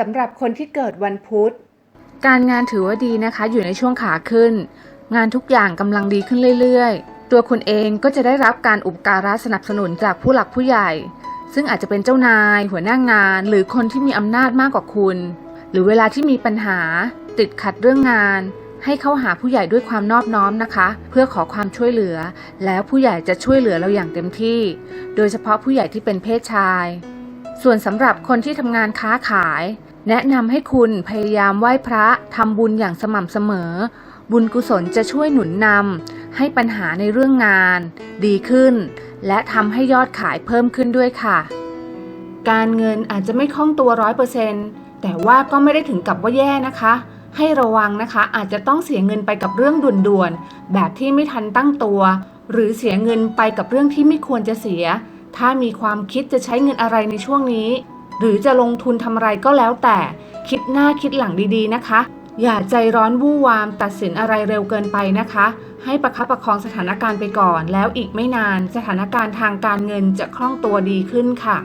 สำหรับคนที่เกิดวันพุธ การงานถือว่าดีนะคะ อยู่ในช่วงขาขึ้น งานทุกอย่างกำลังดีขึ้นเรื่อยๆ ตัวคุณเองก็จะได้รับการอุปการะสนับสนุนจากผู้หลักผู้ใหญ่ ซึ่งอาจจะเป็นเจ้านาย หัวหน้างาน หรือคนที่มีอำนาจมากกว่าคุณ หรือเวลาที่มีปัญหา ติดขัดเรื่องงาน ให้เข้าหาผู้ใหญ่ด้วยความนอบน้อมนะคะ เพื่อขอความช่วยเหลือ แล้วผู้ใหญ่จะช่วยเหลือเราอย่างเต็มที่ โดยเฉพาะผู้ใหญ่ที่เป็นเพศชาย ส่วนสำหรับคนที่ทำงานค้าขาย แนะนำให้คุณพยายามไหว้พระทำบุญอย่างสม่ำเสมอ บุญกุศลจะช่วยหนุนนำให้ปัญหาในเรื่องงาน ดีขึ้น และทำให้ยอดขายเพิ่มขึ้นด้วยค่ะ การเงินอาจจะไม่คล่องตัวร้อยเปอร์เซ็นต์แต่ว่าก็ไม่ได้ถึงกับว่าแย่นะคะ ให้ระวังนะคะอาจจะต้องเสียเงินไปกับเรื่องด่วนๆแบบที่ไม่ทันตั้งตัว หรือเสียเงินไปกับเรื่องที่ไม่ควรจะเสีย ถ้ามีความคิดจะใช้เงินอะไรในช่วงนี้ หรือจะลงทุนทำอะไรก็แล้วแต่ คิดหน้าคิดหลังดีๆนะคะ อย่าใจร้อนวู่วาม ตัดสินอะไรเร็วเกินไปนะคะ ให้ประคับประคองสถานการณ์ไปก่อน แล้วอีกไม่นานสถานการณ์ทางการเงินจะคล่องตัวดีขึ้นค่ะ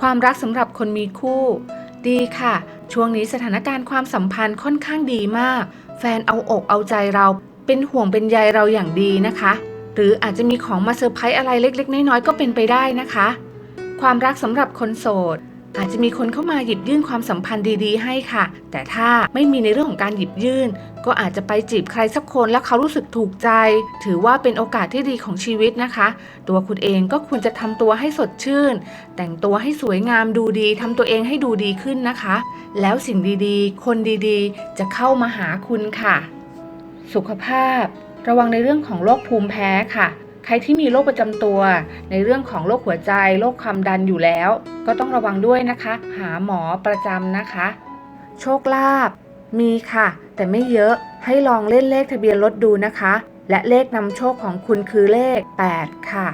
ความรักสำหรับคนมีคู่ ดีค่ะ ช่วงนี้สถานการณ์ความสัมพันธ์ค่อนข้างดีมาก แฟนเอาอกเอาใจเรา เป็นห่วงเป็นใยเราอย่างดีนะคะ หรืออาจจะมีของมาเซอร์ไพรส์อะไรเล็ก ๆ น้อยๆก็เป็นไปได้นะคะ ความรักสำหรับคนโสด อาจจะมีคนเข้ามาหยิบยื่นความสัมพันธ์ดีๆ ให้ค่ะ แต่ถ้าไม่มีในเรื่องของการหยิบยื่น ก็อาจจะไปจีบใครสักคนแล้วเขารู้สึกถูกใจ ถือว่าเป็นโอกาสที่ดีของชีวิตนะคะ ตัวคุณเองก็ควรจะทำตัวให้สดชื่น แต่งตัวให้สวยงามดูดีทำตัวเองให้ดูดีขึ้นนะคะ แล้วสิ่งดีๆ คนดีๆ จะเข้ามาหาคุณค่ะ สุขภาพ ระวังในเรื่องของโรคภูมิแพ้ค่ะ ใครที่มีโรคประจำตัว ในเรื่องของโรคหัวใจ โรคความดันอยู่แล้ว ก็ต้องระวังด้วยนะคะ หาหมอประจำนะคะ โชคลาภมีค่ะ แต่ไม่เยอะให้ลองเล่นเลขทะเบียนรถดูนะคะ และเลขนำโชคของคุณคือเลข 8 ค่ะ